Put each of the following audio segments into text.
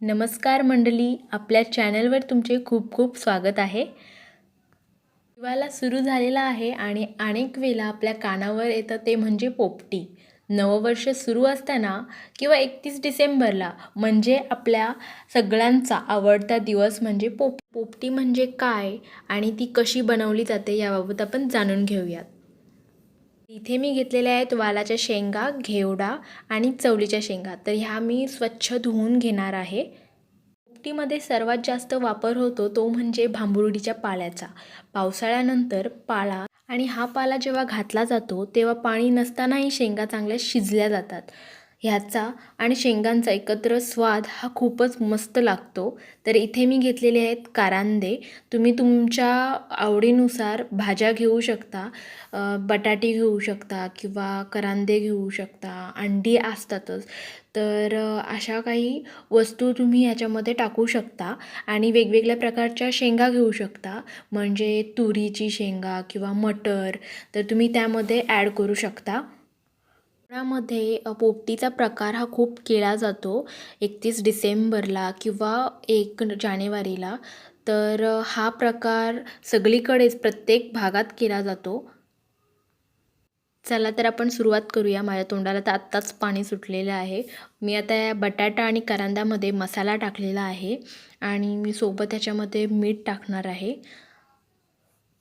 नमस्कार मंडळी आपल्या चॅनलवर तुमचे खूप खूप स्वागत आहे. दिवाळीला सुरू झालेला आहे आणि अनेक वेळेला आपल्या कानावर येतं ते म्हणजे पोपटी. नववर्ष सुरू असताना किंवा एकतीस डिसेंबरला म्हणजे आपल्या सगळ्यांचा आवडता दिवस म्हणजे पोप पोपटी म्हणजे काय आणि ती कशी बनवली जाते याबाबत आपण जाणून घेऊयात. इथे मी घेतलेल्या आहेत वालाच्या शेंगा घेवडा आणि चवळीच्या शेंगा. तर ह्या मी स्वच्छ धुवून घेणार आहे. उपटीमध्ये सर्वात जास्त वापर होतो तो म्हणजे भांबुर्डीच्या पाल्याचा. पावसाळ्यानंतर पाला आणि हा पाला जेव्हा घातला जातो तेव्हा पाणी नसतानाही शेंगा चांगल्या शिजल्या जातात. ह्याचा आणि शेंगांचा एकत्र स्वाद हा खूपच मस्त लागतो. तर इथे मी घेतलेले आहेत कारांदे. तुम्ही तुमच्या आवडीनुसार भाज्या घेऊ शकता बटाटे घेऊ शकता किंवा करांदे घेऊ शकता अंडी असतातच. तर अशा काही वस्तू तुम्ही ह्याच्यामध्ये टाकू शकता आणि वेगवेगळ्या प्रकारच्या शेंगा घेऊ शकता. म्हणजे तुरीची शेंगा किंवा मटर तर तुम्ही त्यामध्ये ॲड करू शकता. कोकणामध्ये पोपटीचा प्रकार हा खूप केला जातो. एकतीस डिसेंबरला किंवा एक जानेवारीला. तर हा प्रकार सगळीकडेच प्रत्येक भागात केला जातो. चला तर आपण सुरुवात करूया माझ्या तोंडाला. तर आत्ताच पाणी सुटलेलं आहे. मी आता या बटाटा आणि करांदामध्ये मसाला टाकलेला आहे. आणि मी सोबत ह्याच्यामध्ये मीठ टाकणार आहे.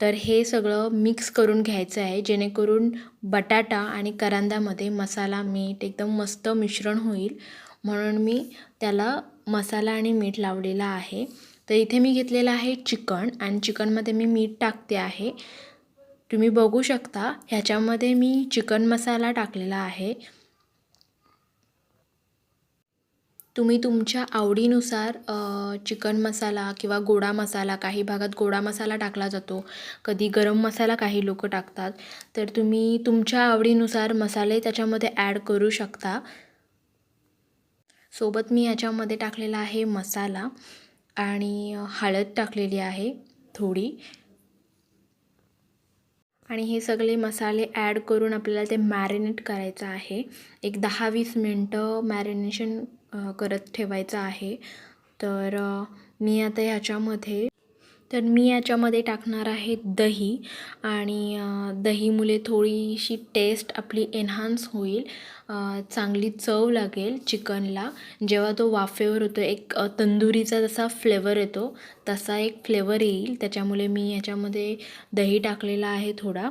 तर हे सगळं मिक्स करून घ्यायचं आहे जेणेकरून बटाटा आणि करंदामध्ये मसाला मीठ एकदम मस्त मिश्रण होईल. म्हणून मी त्याला मसाला आणि मीठ लावलेला आहे. तर इथे मी घेतलेलं आहे चिकन आणि चिकनमध्ये मी मीठ टाकते आहे. तुम्ही बघू शकता ह्याच्यामध्ये मी चिकन मसाला टाकलेला आहे. तुम्ही तुमच्या आवडीनुसार चिकन मसाला किंवा गोडा मसाला काही भागात गोडा मसाला टाकला जातो. कधी गरम मसाला काही लोक टाकतात. तर तुम्ही तुमच्या आवडीनुसार मसाले त्याच्यामध्ये ॲड करू शकता. सोबत मी याच्यामध्ये टाकलेला आहे मसाला आणि हळद टाकलेली आहे थोडी. आणि हे सगळे मसाले ॲड करून आपल्याला ते मॅरिनेट करायचं आहे. एक दहा वीस मिनटं मॅरिनेशन करत ठेवायचं आहे. तर मी आता ह्याच्यामध्ये तर मी याच्यामध्ये टाकणार आहे दही. आणि दहीमुळे थोडीशी टेस्ट आपली एन्हान्स होईल. चांगली चव लागेल चिकनला. जेव्हा तो वाफेवर होतो एक तंदुरीचा जसा फ्लेवर येतो तसा एक फ्लेवर येईल. त्याच्यामुळे मी याच्यामध्ये दही टाकलेला आहे थोडा.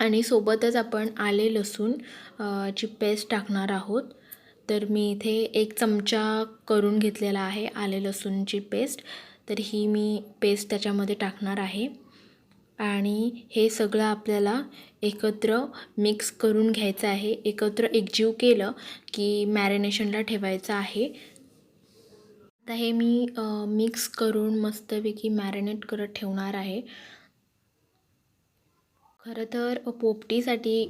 आणि सोबतच आपण आले लसूण ची पेस्ट टाकणार आहोत. तर मी इथे एक चमचा करून घेतलेला आहे आले लसूणची पेस्ट. तर ही मी पेस्ट त्याच्यामध्ये टाकणार आहे. आणि हे सगळं आपल्याला एकत्र मिक्स करून घ्यायचं आहे. एकत्र एकजीव केलं की मॅरिनेशनला ठेवायचं आहे. आता हे मी मिक्स करून मस्तपैकी मॅरिनेट करत ठेवणार आहे. खरं तर पोपटीसाठी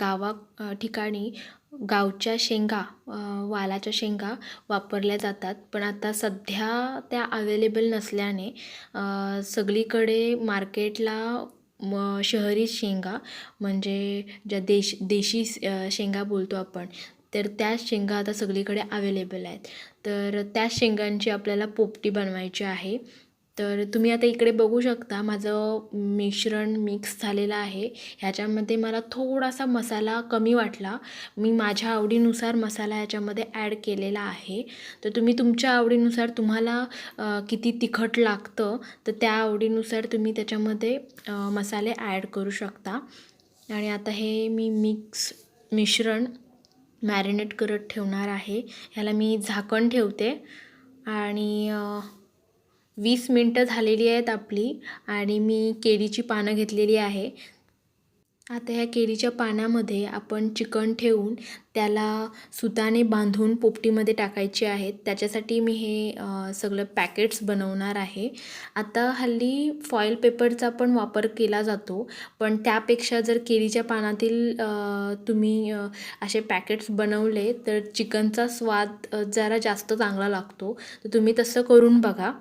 गावा ठिकाणी गावच्या शेंगा वालाच्या शेंगा वापरल्या जातात. पण आता सध्या त्या अवेलेबल नसल्याने सगळीकडे मार्केटला म शहरी शेंगा म्हणजे ज्या देश देशी शेंगा बोलतो आपण तर त्या शेंगा आता सगळीकडे अवेलेबल आहेत. तर त्या शेंगांची आपल्याला पोपटी बनवायची आहे. तर तुम्ही आता इकडे बघू शकता माझं मिश्रण मिक्स झालेलं आहे. ह्याच्यामध्ये मला थोडासा मसाला कमी वाटला. मी माझ्या आवडीनुसार मसाला ह्याच्यामध्ये ॲड केलेला आहे. तर तुम्ही तुमच्या आवडीनुसार तुम्हाला किती तिखट लागतं तर त्या आवडीनुसार तुम्ही त्याच्यामध्ये मसाले ॲड करू शकता. आणि आता हे मी मिक्स मिश्रण मॅरिनेट करत ठेवणार आहे. ह्याला मी झाकण ठेवते. आणि वीस मिनटं झालेली आहेत आपली आणि मी केळीची पानं घेतलेली आहे. आता ह्या केळीच्या पानामध्ये आपण चिकन ठेवून त्याला सुताने बांधून पोपटीमध्ये टाकायचे आहेत. त्याच्यासाठी मी हे सगळं पॅकेट्स बनवणार आहे. आता हल्ली फॉईल पेपरचा पण वापर केला जातो पण त्यापेक्षा जर केळीच्या पानातील तुम्ही असे पॅकेट्स बनवले तर चिकनचा स्वाद जरा जास्त चांगला लागतो. तर तुम्ही तसं करून बघा.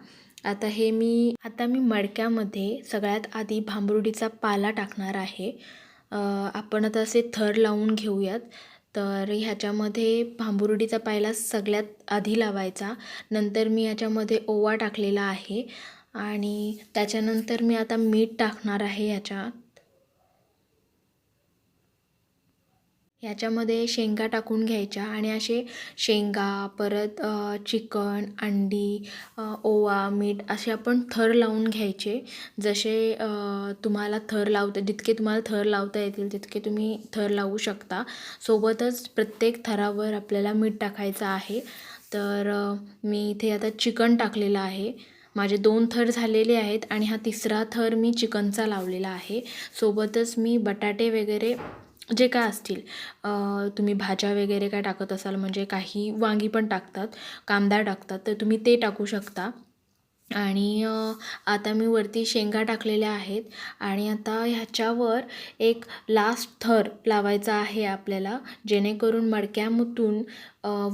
आता हे मी आता मी मडक्यामध्ये सगळ्यात आधी भांबरुडीचा पाला टाकणार आहे. आपण आता असे थर लावून घेऊयात. तर ह्याच्यामध्ये भांबुर्डीचा पायला सगळ्यात आधी लावायचा. नंतर मी याच्यामध्ये ओवा टाकलेला आहे. आणि त्याच्यानंतर मी आता मीठ टाकणार आहे ह्याच्यात याच्यामध्ये शेंगा टाकून घ्यायच्या आणि असे शेंगा परत चिकन अंडी ओवा मीठ असे आपण थर लावून घ्यायचे. जसे तुम्हाला थर लावता जितके तुम्हाला थर लावता येतील तितके तुम्ही थर लावू शकता. सोबतच प्रत्येक थरावर आपल्याला मीठ टाकायचं आहे. तर मी इथे आता चिकन टाकलेलं आहे. माझे दोन थर झालेले आहेत आणि हा तिसरा थर मी चिकनचा लावलेला आहे. सोबतच मी बटाटे वगैरे जे काय असतील तुम्ही भाज्या वगैरे काय टाकत असाल म्हणजे काही वांगी पण टाकतात कांदा टाकतात तर तुम्ही ते टाकू शकता. आणि आता मी वरती शेंगा टाकलेल्या आहेत आणि आता ह्याच्यावर एक लास्ट थर लावायचा आहे आपल्याला जेणेकरून मडक्यामधून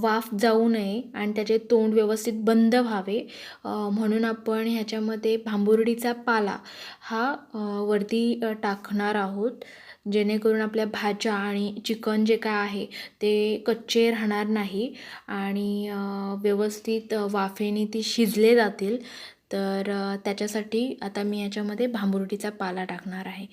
वाफ जाऊ नये आणि त्याचे तोंड व्यवस्थित बंद व्हावे. म्हणून आपण ह्याच्यामध्ये भांबुर्डीचा पाला हा वरती टाकणार आहोत. जेणेकरून आपल्या भाज्या आणि चिकन जे काय आहे ते कच्चे राहणार नाही आणि व्यवस्थित वाफेने ती शिजले जातील. तर त्याच्यासाठी आता मी याच्यामध्ये भांबुरटीचा पाला टाकणार आहे.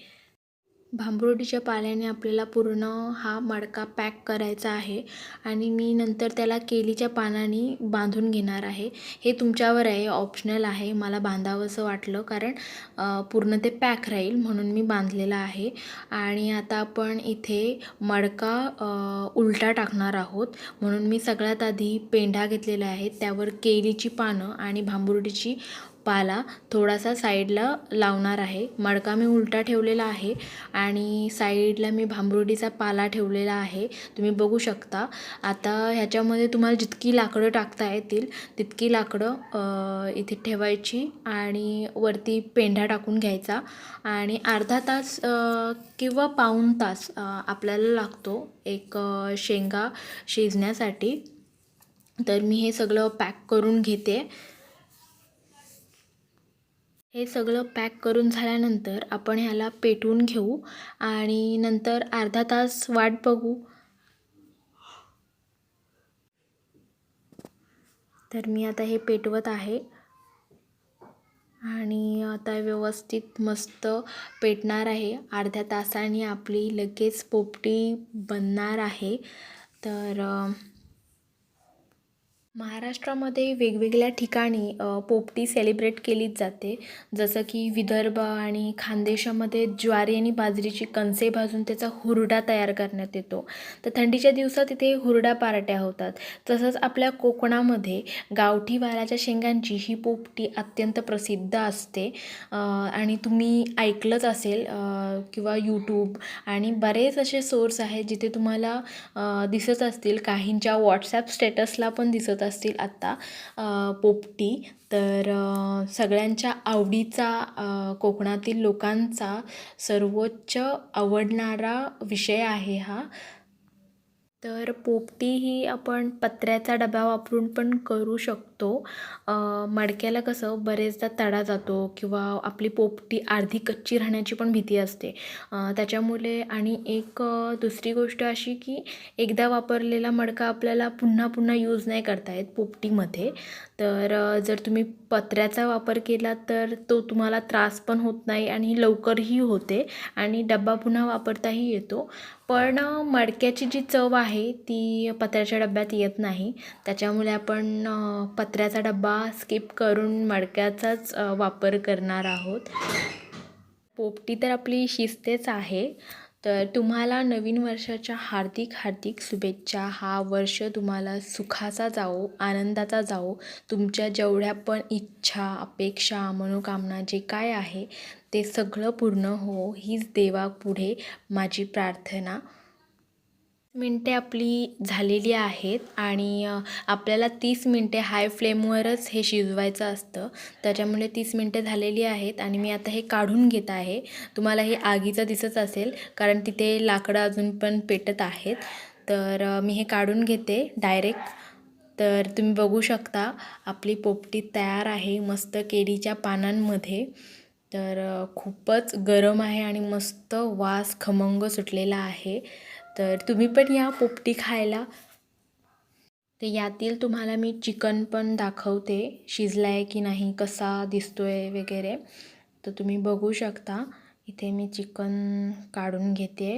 भांबुर्डीच्या पाल्याने आपल्याला पूर्ण हा मडका पॅक करायचा आहे आणि मी नंतर त्याला केलीच्या पानाने बांधून घेणार आहे. हे तुमच्यावर आहे ऑप्शनल आहे. मला बांधावंसं वाटलं कारण पूर्ण ते पॅक राहील म्हणून मी बांधलेलं आहे. आणि आता आपण इथे मडका उलटा टाकणार आहोत म्हणून मी सगळ्यात आधी पेंढा घेतलेला आहे. त्यावर केलीची पानं आणि भांबुर्डीची पाला थोडासा साईडला लावणार आहे. मडका मी उलटा ठेवलेला आहे आणि साईडला मी भांबरुडीचा पाला ठेवलेला आहे. तुम्ही बघू शकता. आता ह्याच्यामध्ये तुम्हाला जितकी लाकडं टाकता येतील तितकी लाकडं इथे ठेवायची आणि वरती पेंढा टाकून घ्यायचा आणि अर्धा तास किंवा पाऊण तास आपल्याला लागतो एक शेंगा शिजण्यासाठी. तर मी हे सगळं पॅक करून घेते. हे सगळं पॅक करून झाल्यानंतर आपण ह्याला पेटवून घेऊ आणि नंतर अर्धा तास वाट बघू. तर मी आता हे पेटवत आहे. आणि आता व्यवस्थित मस्त पेटणार आहे. अर्ध्या तासाने आपली लगेच पोपटी बनणार आहे. तर महाराष्ट्रामध्ये वेगवेगळ्या ठिकाणी पोपटी सेलिब्रेट केलीच जाते. जसं की विदर्भ आणि खानदेशामध्ये ज्वारी आणि बाजरीची कणसे भाजून त्याचा हुरडा तयार करण्यात येतो. तर थंडीच्या दिवसात इथे हुरडा पार्ट्या होतात. तसंच आपल्या कोकणामध्ये गावठी वालाच्या शेंगांची ही पोपटी अत्यंत प्रसिद्ध असते. आणि तुम्ही ऐकलंच असेल किंवा यूट्यूब आणि बरेच असे सोर्स आहेत जिथे तुम्हाला दिसत असतील. काहींच्या व्हॉट्सॲप स्टेटसला पण दिसत असतील आत्ता पोपटी. तर सगळ्यांच्या आवडीचा कोकणातील लोकांचा सर्वोच्च आवडणारा विषय आहे हा. तर पोपटी ही आपण पत्र्याचा डबा वापरून पण करू शकतो. मडक्याला कसं बरेचदा तडा जातो किंवा आपली पोपटी अर्धी कच्ची राहण्याची पण भीती असते. त्याच्यामुळे आणि एक दुसरी गोष्ट अशी की एकदा वापरलेला मडका आपल्याला पुन्हा पुन्हा यूज नाही करता येत पोपटीमध्ये. तर जर तुम्ही पत्र्याचा वापर केला तर तो तुम्हाला त्रास पण होत नाही आणि लवकरही होते आणि डबा पुन्हा वापरताही येतो. पण मडक्याची जी चव आहे ती पत्र्याच्या डब्यात येत नाही. त्याच्यामुळे आपण पत्र्याचा डब्बा स्किप करून मडक्याचाच वापर करणार आहोत. पोपटी तर आपली शिजतेच आहे. तर तुम्हाला नवीन वर्षाच्या हार्दिक हार्दिक शुभेच्छा. हा वर्ष तुम्हाला सुखाचा जाओ आनंदाचा जाओ तुमच्या जेवढ्या पण इच्छा अपेक्षा मनोकामना जे काय आहे ते सगळं पूर्ण हो. हीच देवापुढे माझी प्रार्थना. मिनटे आपली झालेली आहेत आणि आपल्याला तीस मिनटे हाय फ्लेमवरच हे शिजवायचं असतं. त्याच्यामुळे तीस मिनटे झालेली आहेत आणि मी आता हे काढून घेत आहे. तुम्हाला हे आगीचं दिसत असेल कारण तिथे लाकडं अजून पण पेटत आहेत. तर मी हे काढून घेते डायरेक्ट तर तुम्ही बघू शकता आपली पोपटी तयार आहे मस्त केळीच्या पानांमध्ये. तर खूपच गरम आहे आणि मस्त वास खमंग सुटलेला आहे. तर तुम्ही पण या पोपटी खायला. तर यातील तुम्हाला मी चिकन पण दाखवते शिजला आहे की नाही कसा दिसतो आहे वगैरे. तर तुम्ही बघू शकता. इथे मी चिकन काढून घेते.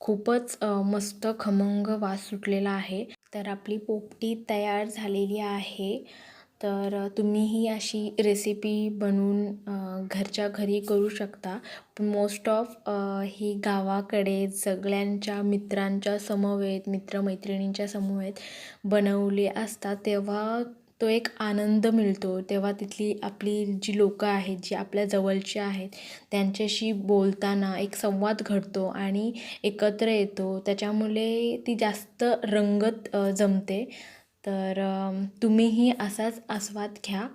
खूपच मस्त खमंग वास सुटलेला आहे. तर आपली पोपटी तयार झालेली आहे. तर तुम्हीही अशी रेसिपी बनवून घरच्या घरी करू शकता. मोस्ट ऑफ ही गावाकडे सगळ्यांच्या मित्रांच्या समवेत मित्रमैत्रिणींच्या समवेत बनवले असतात. तेव्हा तो एक आनंद मिळतो. तेव्हा तिथली आपली जी लोकं आहेत जी आपल्या जवळची आहेत त्यांच्याशी बोलताना एक संवाद घडतो आणि एकत्र येतो. त्याच्यामुळे ती जास्त रंगत जमते. तर तुम्हीही असाच आस्वाद घ्या.